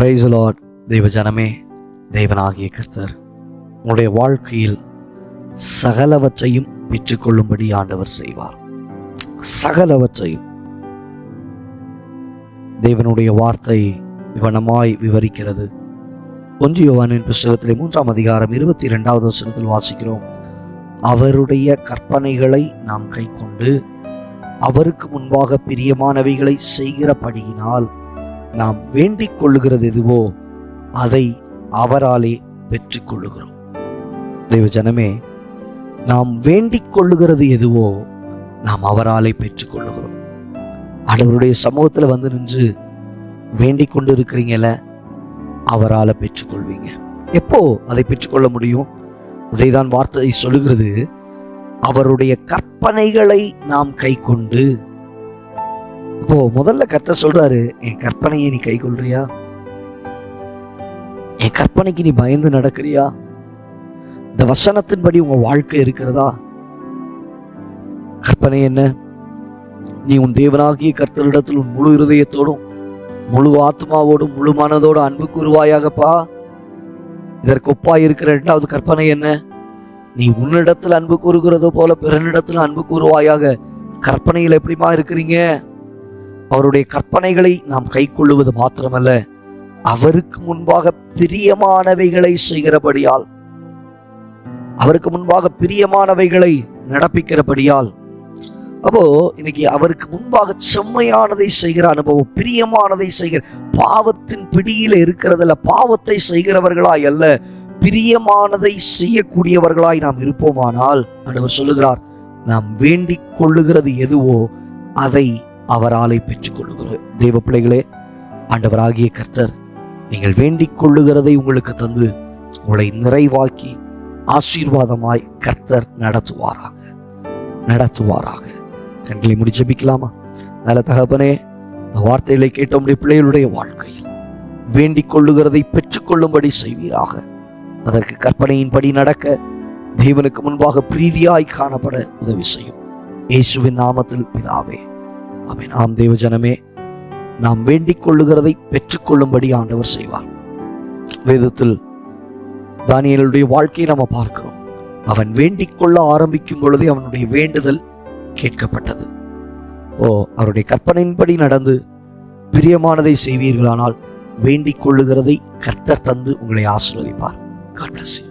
Price Lord தெய்வ ஜனமே தேவனாகிய கர்த்தர். உங்களுடைய வாழ்க்கையில் சகலவற்றையும் பெற்றுக்கொள்ளும்படி ஆண்டவர் செய்வார். சகலவற்றையும். தேவனுடைய வார்த்தை விவனமாய் விவரிக்கிறது. ஒன்று யோவானின் புஸ்தகத்திலே மூன்றாம் அதிகாரம் இருபத்தி இரண்டாவது வசனத்தில் வாசிக்கிறோம். அவருடைய கற்பனைகளை நாம் கைக்கொண்டு அவருக்கு முன்பாக பிரியமானவைகளை செய்கிறபடியினால் நாம் வேண்டிக் கொள்ளுகிறது எதுவோ அதை அவராலே பெற்றுக்கொள்ளுகிறோம் தெய்வ ஜனமே நாம் வேண்டிக் கொள்ளுகிறது எதுவோ நாம் அவராலே பெற்றுக்கொள்ளுகிறோம் ஆண்டவருடைய சமூகத்தில் வந்து நின்று வேண்டிக் கொண்டு இருக்கிறீங்கள அவரால் பெற்றுக்கொள்வீங்க எப்போ அதை பெற்றுக்கொள்ள முடியும்? அதைதான் வார்த்தை சொல்லுகிறது. அவருடைய கற்பனைகளை நாம் கை கொண்டு அப்போ முதல்ல கர்த்த சொல்றாரு என் கற்பனையை நீ கை கொள்றியா என் கற்பனைக்கு நீ பயந்து நடக்கிறியா? இந்த வசனத்தின்படி உங்க வாழ்க்கை இருக்கிறதா? கற்பனை என்ன? நீ உன் தேவனாகிய கர்த்தரிடத்தில் உன் முழு இருதயத்தோடும் முழு ஆத்மாவோடும் முழு மனதோடும் அன்பு கூறுவாயாகப்பா. இதற்கு ஒப்பாய் இருக்கிற இரண்டாவது கற்பனை என்ன? நீ உன்னிடத்தில் அன்பு கூறுகிறதோ போல பிறனிடத்தில் அன்பு கூறுவாயாக. கற்பனையில் எப்படிமா இருக்கிறீங்க? அவருடைய கற்பனைகளை நாம் கை கொள்ளுவது மாத்திரமல்ல. அவருக்கு முன்பாக பிரியமானவைகளை செய்கிறபடியால் அவருக்கு முன்பாக பிரியமானவைகளை நடப்பிக்கிறபடியால் அப்போ இன்னைக்கு அவருக்கு முன்பாக செம்மையானதை செய்கிற அனுபவம் பிரியமானதை செய்கிற பாவத்தின் பிடியில இருக்கிறதுல பாவத்தை செய்கிறவர்களாய் அல்ல பிரியமானதை செய்யக்கூடியவர்களாய் நாம் இருப்போமானால் ஆண்டவர் சொல்லுகிறார் நாம் வேண்டிக் கொள்ளுகிறது எதுவோ அதை அவராலே பெற்றுக் கொள்ளுகிறோம் தேவ பிள்ளைகளே ஆண்டவராகிய கர்த்தர் நீங்கள் வேண்டிக் கொள்ளுகிறதை உங்களுக்கு தந்து உங்களை நிறைவாக்கி ஆசீர்வாதமாய் கர்த்தர் நடத்துவாராக. நடத்துவாராக. கண்களை முடி ஜெபிக்கலாமா? நல்ல தகப்பனே இந்த வார்த்தைகளை கேட்ட பிள்ளைகளுடைய வாழ்க்கையில். வேண்டிக் கொள்ளுகிறதை பெற்றுக்கொள்ளும்படி செய்வீராக. அதற்கு கற்பனையின்படி நடக்க தேவனுக்கு முன்பாக பிரீதியாய் காணப்பட உதவி செய்யும். இயேசுவின் நாமத்தில் பிதாவே ஆமென். ஆம் தேவ ஜனமே நாம் வேண்டிக் கொள்ளுகிறதை பெற்றுக்கொள்ளும்படி ஆண்டவர் செய்வார். வேதத்தில் தானியலுடைய வாழ்க்கையை நம்ம பார்க்கிறோம். அவன் வேண்டிக் கொள்ள ஆரம்பிக்கும் பொழுதே அவனுடைய வேண்டுதல் கேட்கப்பட்டது. ஓ அவருடைய கற்பனையின்படி நடந்து பிரியமானதை செய்வீர்களானால் வேண்டிக் கொள்ளுகிறதை கர்த்தர் தந்து உங்களை ஆசீர்வதிப்பார். God.